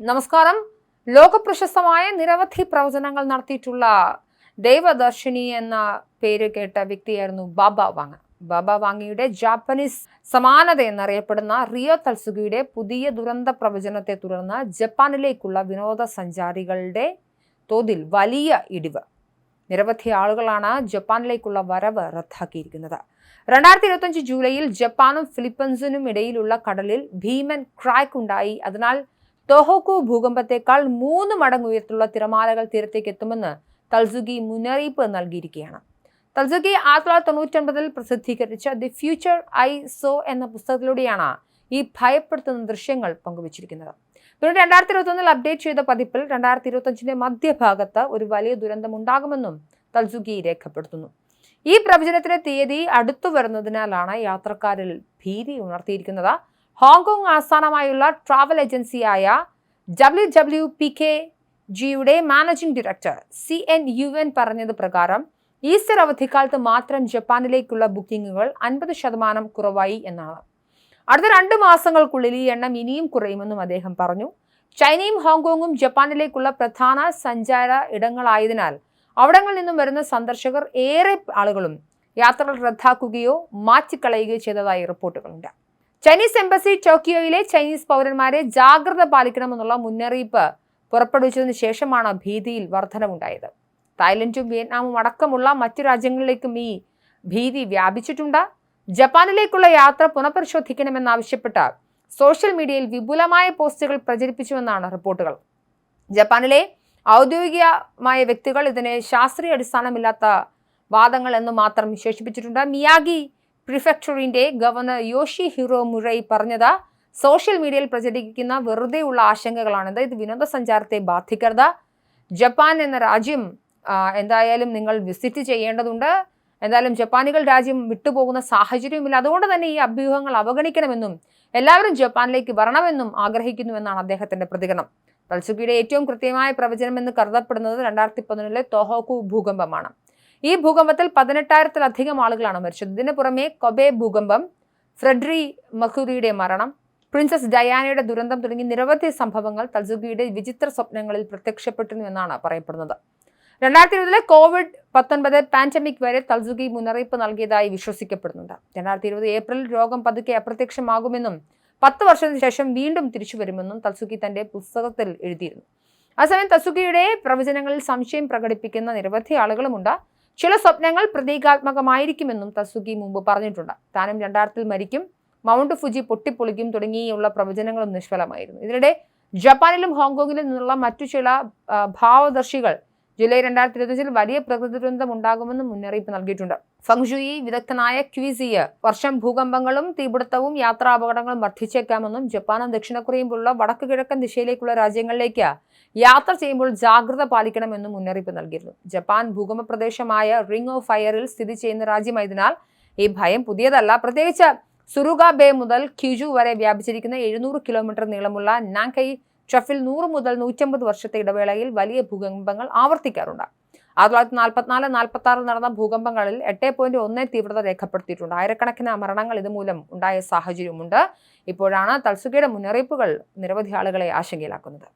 നമസ്കാരം. ലോകപ്രശസ്തമായ നിരവധി പ്രവചനങ്ങൾ നടത്തിയിട്ടുള്ള ദൈവദർശിനി എന്ന പേര് കേട്ട വ്യക്തിയായിരുന്നു ബാബ വാങ് ബാബ വാങ്ങിയുടെ ജാപ്പനീസ് സമാനത എന്നറിയപ്പെടുന്ന റിയോ തൽസുഗിയുടെ പുതിയ ദുരന്ത പ്രവചനത്തെ തുടർന്ന് ജപ്പാനിലേക്കുള്ള വിനോദസഞ്ചാരികളുടെ തോതിൽ വലിയ ഇടിവ്. നിരവധി ആളുകളാണ് ജപ്പാനിലേക്കുള്ള വരവ് റദ്ദാക്കിയിരിക്കുന്നത്. രണ്ടായിരത്തി ഇരുപത്തഞ്ച് ജൂലൈയിൽ ജപ്പാനും ഫിലിപ്പീൻസിനും ഇടയിലുള്ള കടലിൽ ഭീമൻ ക്രാക്ക് ഉണ്ടായി. അതിനാൽ ടൊഹോക്കു ഭൂകമ്പത്തേക്കാൾ മൂന്ന് മടങ്ങ് ഉയരത്തിലുള്ള തിരമാലകൾ തീരത്തേക്ക് എത്തുമെന്ന് തൽസുഗി മുന്നറിയിപ്പ് നൽകിയിരിക്കുകയാണ്. തൽസുഗി ആയിരത്തി തൊള്ളായിരത്തി തൊണ്ണൂറ്റൊൻപതിൽ പ്രസിദ്ധീകരിച്ച ദി ഫ്യൂച്ചർ ഐ സോ എന്ന പുസ്തകത്തിലൂടെയാണ് ഈ ഭയപ്പെടുത്തുന്ന ദൃശ്യങ്ങൾ പങ്കുവച്ചിരിക്കുന്നത്. പിന്നീട് രണ്ടായിരത്തി ഇരുപത്തൊന്നിൽ അപ്ഡേറ്റ് ചെയ്ത പതിപ്പിൽ രണ്ടായിരത്തി ഇരുപത്തഞ്ചിന്റെ മധ്യഭാഗത്ത് ഒരു വലിയ ദുരന്തം ഉണ്ടാകുമെന്നും തൽസുഗി രേഖപ്പെടുത്തുന്നു. ഈ പ്രവചനത്തിന്റെ തീയതി അടുത്തു വരുന്നതിനാലാണ് യാത്രക്കാരിൽ ഭീതി ഉണർത്തിയിരിക്കുന്നത്. ഹോങ്കോങ് ആസ്ഥാനമായുള്ള ട്രാവൽ ഏജൻസിയായ ഡബ്ല്യു ഡബ്ല്യു പി കെ ജിയുടെ managing director C N U N പറഞ്ഞത് പ്രകാരം ഈസ്റ്റർ അവധിക്കാലത്ത് മാത്രം ജപ്പാനിലേക്കുള്ള ബുക്കിങ്ങുകൾ അൻപത് ശതമാനം കുറവായി എന്നാണ്. അടുത്ത രണ്ട് മാസങ്ങൾക്കുള്ളിൽ ഈ എണ്ണം ഇനിയും കുറയുമെന്നും അദ്ദേഹം പറഞ്ഞു. ചൈനയും ഹോങ്കോങ്ങും ജപ്പാനിലേക്കുള്ള പ്രധാന സഞ്ചാര ഇടങ്ങളായതിനാൽ അവിടങ്ങളിൽ നിന്നും വരുന്ന സന്ദർശകർ ഏറെ ആളുകളും യാത്രകൾ റദ്ദാക്കുകയോ മാറ്റിക്കളയുകയോ ചെയ്തതായി റിപ്പോർട്ടുകളുണ്ട്. ചൈനീസ് എംബസി ടോക്കിയോയിലെ ചൈനീസ് പൗരന്മാരെ ജാഗ്രത പാലിക്കണമെന്നുള്ള മുന്നറിയിപ്പ് പുറപ്പെടുവിച്ചതിനു ശേഷമാണ് ഭീതിയിൽ വർധനമുണ്ടായത് തായ്ലൻഡും വിയറ്റ്നാമും അടക്കമുള്ള മറ്റു രാജ്യങ്ങളിലേക്കും ഈ ഭീതി വ്യാപിച്ചിട്ടുണ്ട്. ജപ്പാനിലേക്കുള്ള യാത്ര പുനഃപരിശോധിക്കണമെന്നാവശ്യപ്പെട്ട് സോഷ്യൽ മീഡിയയിൽ വിപുലമായ പോസ്റ്റുകൾ പ്രചരിപ്പിച്ചുവെന്നാണ് റിപ്പോർട്ടുകൾ. ജപ്പാനിലെ ഔദ്യോഗികമായ വ്യക്തികൾ ഇതിനെ ശാസ്ത്രീയ അടിസ്ഥാനമില്ലാത്ത വാദങ്ങൾ എന്ന് മാത്രം വിശേഷിപ്പിച്ചിട്ടുണ്ട്. മിയാഗി പ്രിഫെക്ടറിന്റെ ഗവർണർ യോഷി ഹിറോ മുറൈ പറഞ്ഞത് സോഷ്യൽ മീഡിയയിൽ പ്രചരിക്കുന്ന വെറുതെയുള്ള ആശങ്കകളാണിത് ഇത് വിനോദസഞ്ചാരത്തെ ബാധിക്കരുത്. ജപ്പാൻ എന്ന രാജ്യം എന്തായാലും നിങ്ങൾ വിസിറ്റ് ചെയ്യേണ്ടതുണ്ട്. എന്തായാലും ജപ്പാനികൾ രാജ്യം വിട്ടുപോകുന്ന സാഹചര്യവുമില്ല. അതുകൊണ്ട് തന്നെ ഈ അഭ്യൂഹങ്ങൾ അവഗണിക്കണമെന്നും എല്ലാവരും ജപ്പാനിലേക്ക് വരണമെന്നും ആഗ്രഹിക്കുന്നുവെന്നാണ് അദ്ദേഹത്തിന്റെ പ്രതികരണം. തൽസുക്കിയുടെ ഏറ്റവും കൃത്യമായ പ്രവചനം എന്ന് കരുതപ്പെടുന്നത് രണ്ടായിരത്തി പതിനൊന്നിലെ തോഹോക്കു ഭൂകമ്പമാണ്. ഈ ഭൂകമ്പത്തിൽ പതിനെട്ടായിരത്തിലധികം ആളുകളാണ് മരിച്ചത്. ഇതിനു പുറമെ കൊബെ ഭൂകമ്പം ഫ്രെഡ്രി മഹുരിയുടെ മരണം പ്രിൻസസ് ഡയാനയുടെ ദുരന്തം തുടങ്ങി നിരവധി സംഭവങ്ങൾ തൽസുഗിയുടെ വിചിത്ര സ്വപ്നങ്ങളിൽ പ്രത്യക്ഷപ്പെട്ടിരുന്നു എന്നാണ് പറയപ്പെടുന്നത്. രണ്ടായിരത്തി ഇരുപതിലെ കോവിഡ് പത്തൊൻപത് പാൻഡമിക് വരെ തൽസുഗി മുന്നറിയിപ്പ് നൽകിയതായി വിശ്വസിക്കപ്പെടുന്നുണ്ട്. രണ്ടായിരത്തി ഇരുപത് ഏപ്രിൽ രോഗം പതുക്കെ അപ്രത്യക്ഷമാകുമെന്നും പത്ത് വർഷത്തിന് ശേഷം വീണ്ടും തിരിച്ചു വരുമെന്നും തൽസുഗി തന്റെ പുസ്തകത്തിൽ എഴുതിയിരുന്നു. അതേസമയം തസുഗിയുടെ പ്രവചനങ്ങളിൽ സംശയം പ്രകടിപ്പിക്കുന്ന നിരവധി ആളുകളുമുണ്ട്. ചില സ്വപ്നങ്ങൾ പ്രതീകാത്മകമായിരിക്കുമെന്നും തസുഗി മുമ്പ് പറഞ്ഞിട്ടുണ്ട്. താനും രണ്ടായിരത്തിൽ മരിക്കും മൗണ്ട് ഫുജി പൊട്ടിപ്പൊളിക്കും തുടങ്ങിയുള്ള പ്രവചനങ്ങളും നിഷ്ഫലമായിരുന്നു. ഇതിനിടെ ജപ്പാനിലും ഹോങ്കോങ്ങിലും നിന്നുള്ള മറ്റു ചില ഭാവദർശികൾ ജൂലൈ രണ്ടായിരത്തി ഇരുപത്തിയഞ്ചിൽ വലിയ പ്രകൃതി ദുരന്തം ഉണ്ടാകുമെന്ന് മുന്നറിയിപ്പ് നൽകിയിട്ടുണ്ട്. ഫങ്ഷുയി വിദഗ്ധനായ ക്യൂസിയ വർഷം ഭൂകമ്പങ്ങളും തീപിടുത്തവും യാത്രാ അപകടങ്ങളും വർദ്ധിച്ചേക്കാമെന്നും ജപ്പാനും ദക്ഷിണ കൊറിയയും പോലുള്ള വടക്ക് കിഴക്കൻ ദിശയിലേക്കുള്ള രാജ്യങ്ങളിലേക്ക് യാത്ര ചെയ്യുമ്പോൾ ജാഗ്രത പാലിക്കണമെന്നും മുന്നറിയിപ്പ് നൽകിയിരുന്നു. ജപ്പാൻ ഭൂകമ്പ പ്രദേശമായ റിംഗ് ഓഫ് ഫയറിൽ സ്ഥിതി ചെയ്യുന്ന രാജ്യമായതിനാൽ ഈ ഭയം പുതിയതല്ല. പ്രത്യേകിച്ച് സുറുഗ ബേ മുതൽ ക്യുജു വരെ വ്യാപിച്ചിരിക്കുന്ന എഴുന്നൂറ് കിലോമീറ്റർ നീളമുള്ള നാങ്കൈ ട്രഫിൽ നൂറ് മുതൽ നൂറ്റമ്പത് വർഷത്തെ ഇടവേളയിൽ വലിയ ഭൂകമ്പങ്ങൾ ആവർത്തിക്കാറുണ്ട്. ആയിരത്തി തൊള്ളായിരത്തി നാൽപ്പത്തിനാല് നാൽപ്പത്തി ആറിൽ നടന്ന ഭൂകമ്പങ്ങളിൽ എട്ട് പോയിന്റ് ഒന്ന് തീവ്രത രേഖപ്പെടുത്തിയിട്ടുണ്ട്. ആയിരക്കണക്കിന് മരണങ്ങൾ ഇതുമൂലം ഉണ്ടായ സാഹചര്യമുണ്ട് ഇപ്പോഴാണ് തൽസുകയുടെ മുന്നറിയിപ്പുകൾ നിരവധി ആളുകളെ ആശങ്കയിലാക്കുന്നത്.